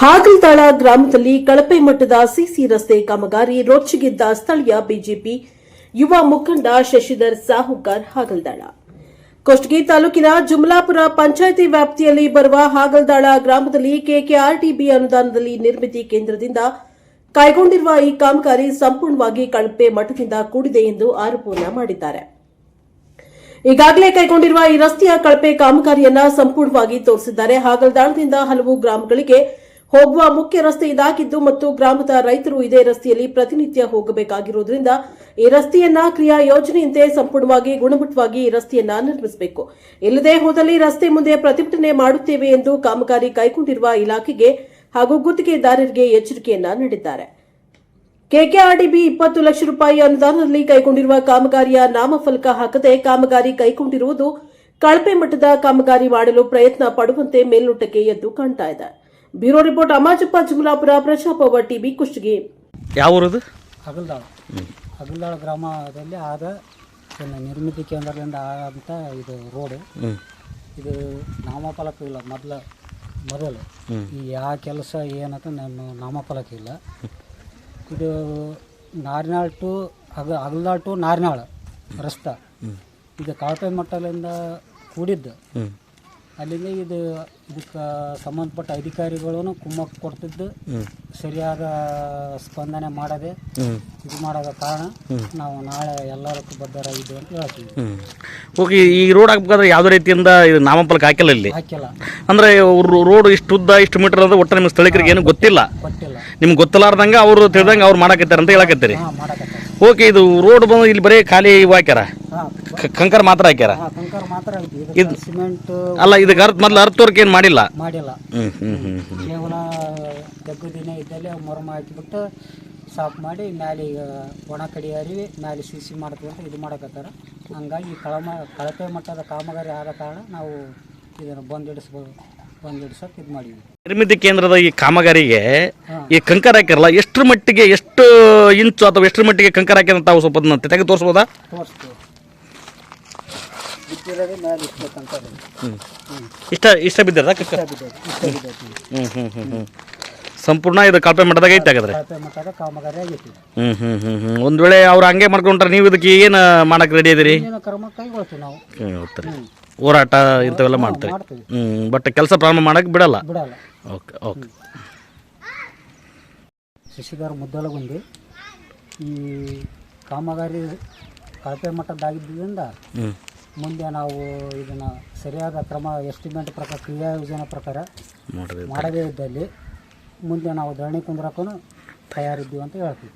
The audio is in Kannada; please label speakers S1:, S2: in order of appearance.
S1: ಹಾಗಲ್ದಾಳ ಗ್ರಾಮದಲ್ಲಿ ಕಳಪೆ ಮಟ್ಟದ ಸಿಸಿ ರಸ್ತೆ ಕಾಮಗಾರಿ ರೊಚ್ಚಿಗೆದ್ದ ಸ್ಥಳೀಯ ಬಿಜೆಪಿ ಯುವ ಮುಖಂಡ ಶಶಿಧರ್ ಸಾಹುಕಾರ್ ಹಾಗಲ್ದಾಳ. ಕೊಷ್ಟಗಿ ತಾಲೂಕಿನ ಜುಮಲಾಪುರ ಪಂಚಾಯಿತಿ ವ್ಯಾಪ್ತಿಯಲ್ಲಿ ಬರುವ ಹಾಗಲ್ದಾಳ ಗ್ರಾಮದಲ್ಲಿ ಕೆಕೆಆರ್ಟಿಬಿ ಅನುದಾನದಲ್ಲಿ ನಿರ್ಮಿತಿ ಕೇಂದ್ರದಿಂದ ಕೈಗೊಂಡಿರುವ ಈ ಕಾಮಗಾರಿ ಸಂಪೂರ್ಣವಾಗಿ ಕಳಪೆ ಮಟ್ಟದಿಂದ ಕೂಡಿದೆ ಎಂದು ಆರೋಪವನ್ನು ಮಾಡಿದ್ದಾರೆ. ಈಗಾಗಲೇ ಕೈಗೊಂಡಿರುವ ಈ ರಸ್ತೆಯ ಕಳಪೆ ಕಾಮಗಾರಿಯನ್ನು ಸಂಪೂರ್ಣವಾಗಿ ತೋರಿಸಿದ್ದಾರೆ. ಹಾಗಲ್ದಾಳದಿಂದ ಹಲವು ಗ್ರಾಮಗಳಿಗೆ ಹೋಗುವ ಮುಖ್ಯ ರಸ್ತೆ ಇದಾಗಿದ್ದು ಮತ್ತು ಗ್ರಾಮದ ರೈತರು ಇದೇ ರಸ್ತೆಯಲ್ಲಿ ಪ್ರತಿನಿತ್ಯ ಹೋಗಬೇಕಾಗಿರುವುದರಿಂದ ಈ ರಸ್ತೆಯನ್ನ ಕ್ರಿಯಾ ಯೋಜನೆಯಂತೆ ಸಂಪೂರ್ಣವಾಗಿ ಗುಣಮಟ್ಟವಾಗಿ ಈ ರಸ್ತೆಯನ್ನ ನಿರ್ಮಿಸಬೇಕು. ಇಲ್ಲದೆ ಹೋದಲ್ಲಿ ರಸ್ತೆ ಮುಂದೆ ಪ್ರತಿಭಟನೆ ಮಾಡುತ್ತೇವೆ ಎಂದು ಕಾಮಗಾರಿ ಕೈಗೊಂಡಿರುವ ಇಲಾಖೆಗೆ ಹಾಗೂ ಗುತ್ತಿಗೆದಾರರಿಗೆ ಎಚ್ಚರಿಕೆಯನ್ನ ನೀಡಿದ್ದಾರೆ. ಕೆಕೆಆರ್ಡಿಬಿ ಇಪ್ಪತ್ತು ಲಕ್ಷ ರೂಪಾಯಿ ಅನುದಾನದಲ್ಲಿ ಕೈಗೊಂಡಿರುವ ಕಾಮಗಾರಿಯ ನಾಮಫಲಕ ಹಾಕದೆ ಕಾಮಗಾರಿ ಕೈಗೊಂಡಿರುವುದು ಕಳಪೆ ಮಟ್ಟದ ಕಾಮಗಾರಿ ಮಾಡಲು ಪ್ರಯತ್ನ ಪಡುವಂತೆ ಮೇಲ್ನೋಟಕ್ಕೆ ಎದ್ದು ಕಾಣ್ತಾ ಇದೆ. ಬ್ಯೂರೋ ರಿಪೋರ್ಟ್ ಅಮಾಜಪ್ಪ ಜುಮಲಾಪುರ ಪ್ರಜಾಪವ ಟಿವಿ ಕುಷ್ಟಗಿ.
S2: ಯಾವ ಊರದು?
S3: ಹಗಲ್ದಾಳ. ಹಗಲ್ದಾಳ ಗ್ರಾಮದಲ್ಲಿ ಆದ ಒಂದು ನಿರ್ಮಿತಿ ಕೇಂದ್ರದಿಂದ ಆದಂಥ ಇದು ರೋಡು. ಇದು ನಾಮಫಲಕ ಇಲ್ಲ ಮೊದಲ ಮೊದಲು. ಈ ಯಾವ ಕೆಲಸ ಏನಂತ ನಮ್ಮ ನಾಮಫಲಕ ಇಲ್ಲ. ಇದು ನಾರಿನಾಳ್ ಟು ಹಗ ಹಗಲ್ದಾಳ್ ಟು ನಾರಿನಾಳ ರಸ್ತೆ. ಇದು ಕಳಪೆ ಮಟ್ಟದಿಂದ ಕೂಡಿದ್ದು. ಅಲ್ಲಿಂದ ಇದು ಇದಕ್ಕೆ ಸಂಬಂಧಪಟ್ಟ ಅಧಿಕಾರಿಗಳು ಕುಮ್ಮಕ್ ಕೊಡ್ತಿದ್ದು. ಸರಿಯಾದ ಸ್ಪಂದನೆ ಮಾಡದೆ ಇದು ಮಾಡೋದ ಕಾರಣ ನಾವು ನಾಳೆ ಎಲ್ಲದಕ್ಕೂ ಬದ್ಧರಾಗಿದ್ದು ಅಂತ ಹೇಳ್ತೀವಿ.
S2: ಓಕೆ ಈ ರೋಡ್ ಹಾಕ್ಬೇಕಾದ್ರೆ ಯಾವುದೇ ರೀತಿಯಿಂದ ಇದು ನಾಮಫಲಕ ಹಾಕಿಲ್ಲ ಇಲ್ಲಿ?
S3: ಹಾಕಿಲ್ಲ.
S2: ಅಂದರೆ ರೋಡ್ ಇಷ್ಟು ಉದ್ದ ಇಷ್ಟು ಮೀಟರ್ ಅಂದ್ರೆ ಒಟ್ಟು ನಿಮ್ಮ ಸ್ಥಳೀಕರಿಗೆ ಏನು ಗೊತ್ತಿಲ್ಲ? ನಿಮ್ಗೆ ಗೊತ್ತಿಲ್ಲಾರ್ದಂಗೆ ಅವರು ತಿಳಿದಂಗೆ ಅವ್ರು ಮಾಡಾಕತ್ತಾರೆ ಅಂತ ಹೇಳಕತ್ತೀರಿ?
S3: ಹಾಂ
S2: ಓಕೆ ಇದು ರೋಡ್ ಬಂದು ಇಲ್ಲಿ ಬರೀ ಖಾಲಿ ಹಾಕ್ಯಾರ
S3: ಹಾಂ.
S2: ಕ- ಕಂಕರ್ ಮಾತ್ರ ಹಾಕ್ಯಾರ?
S3: ಹಾಂ ಕಂಕರ್ ಮಾತ್ರ ಐತಿ ಇದು ಸಿಮೆಂಟ್
S2: ಅಲ್ಲ ಇದಕ್ಕೆ ಅರ್ಥ ಮೊದ್ಲು ಅರ್ಥವರ್ಕ್ ಏನು ಮಾಡಿಲ್ಲ?
S3: ಮಾಡಿಲ್ಲ. ಕೇವಲ ದಿನ ಇದ್ದಲ್ಲಿ ಮೊರಮ ಹಾಕಿಬಿಟ್ಟು ಸಾಫ್ ಮಾಡಿ ಮ್ಯಾಲೆ ಈಗ ಒಣ ಕಡಿ ಹರಿವಿ ಮ್ಯಾಲೆ ಸಿ ಸಿ ಮಾಡ್ತೀವಿ ಅಂತ ಇದು ಮಾಡಕತ್ತಾರ. ಹಂಗಾಗಿ ಕಳಮ ಕಳಪೆ ಮಟ್ಟದ ಕಾಮಗಾರಿ ಆದ ಕಾರಣ ನಾವು ಇದನ್ನು ಬಂದಿಡಿಸ್ಬೋದು. ಬಂದಿಡ್ಸೋಕೆ ಇದು ಮಾಡಿದ್ವಿ.
S2: ನಿರ್ಮಿತಿ ಕೇಂದ್ರದ ಈ ಕಾಮಗಾರಿಗೆ ಈ ಕಂಕರ್ ಹಾಕಿರಲ್ಲ ಎಷ್ಟು ಮಟ್ಟಿಗೆ ಎಷ್ಟು ಇಂಚು ಅಥವಾ ಎಷ್ಟು ಮಟ್ಟಿಗೆ ಕಂಕರ್ ಹಾಕಿದಂತ ತಾವು ಸ್ವಲ್ಪ ಅದನ್ನ ತೆಗೆ ತೋರಿಸ್ಬೋದಾ?
S3: ತೋರಿಸ್ತೀವಿ.
S2: ಇಷ್ಟ ಇಷ್ಟ ಹ್ಞೂ ಹ್ಞೂ ಹ್ಞೂ ಹ್ಞೂ ಸಂಪೂರ್ಣ ಇದು ಕಳಪೆ ಮಟ್ಟದಾಗ ಐತೆ ಹಾಗಾದ್ರೆ?
S3: ಕಾಮಗಾರಿ ಆಗೈತಿ.
S2: ಹ್ಞೂ ಹ್ಞೂ ಹ್ಞೂ ಹ್ಞೂ ಒಂದು ವೇಳೆ ಅವ್ರು ಹಂಗೆ ಮಾಡ್ಕೊಂಡ್ರೆ ನೀವು ಇದಕ್ಕೆ ಏನು ಮಾಡಕ್ಕೆ ರೆಡಿ ಇದೀರಿ?
S3: ಏನು ಕ್ರಮ ಕೈಗೊಳ್ತೀವಿ ನಾವು.
S2: ಹ್ಞೂ ಹೋಗ್ತಾರೆ ಹೋರಾಟ ಇಂಥವೆಲ್ಲ ಮಾಡ್ತೀರಿ.
S3: ಮಾಡ್ತೀವಿ.
S2: ಹ್ಞೂ ಬಟ್ ಕೆಲಸ ಪ್ರಾರಂಭ ಮಾಡಕ್ಕೆ ಬಿಡಲ್ಲ?
S3: ಬಿಡಲ್ಲ.
S2: ಓಕೆ ಓಕೆ
S3: ಶಶಿಧರ್ ಮುದ್ದಲಗುಂದಿ ಈ ಕಾಮಗಾರಿ ಕಳಪೆ ಮಟ್ಟದ್ದಾಗಿದ್ದರಿಂದ ಮುಂದೆ ನಾವು ಇದನ್ನು ಸರಿಯಾದ ಕ್ರಮ ಎಸ್ಟಿಮೇಟ್ ಪ್ರಕಾರ ಕ್ರಿಯಾ ಯೋಜನೆ ಪ್ರಕಾರ ಮಾಡದೇ ಇದ್ದಲ್ಲಿ. ಮುಂದೆ ನಾವು ಧರಣಿ ಕುಂದ್ರಕ್ಕೂ ತಯಾರಿದ್ದೀವಿ ಅಂತ ಹೇಳ್ತೀವಿ.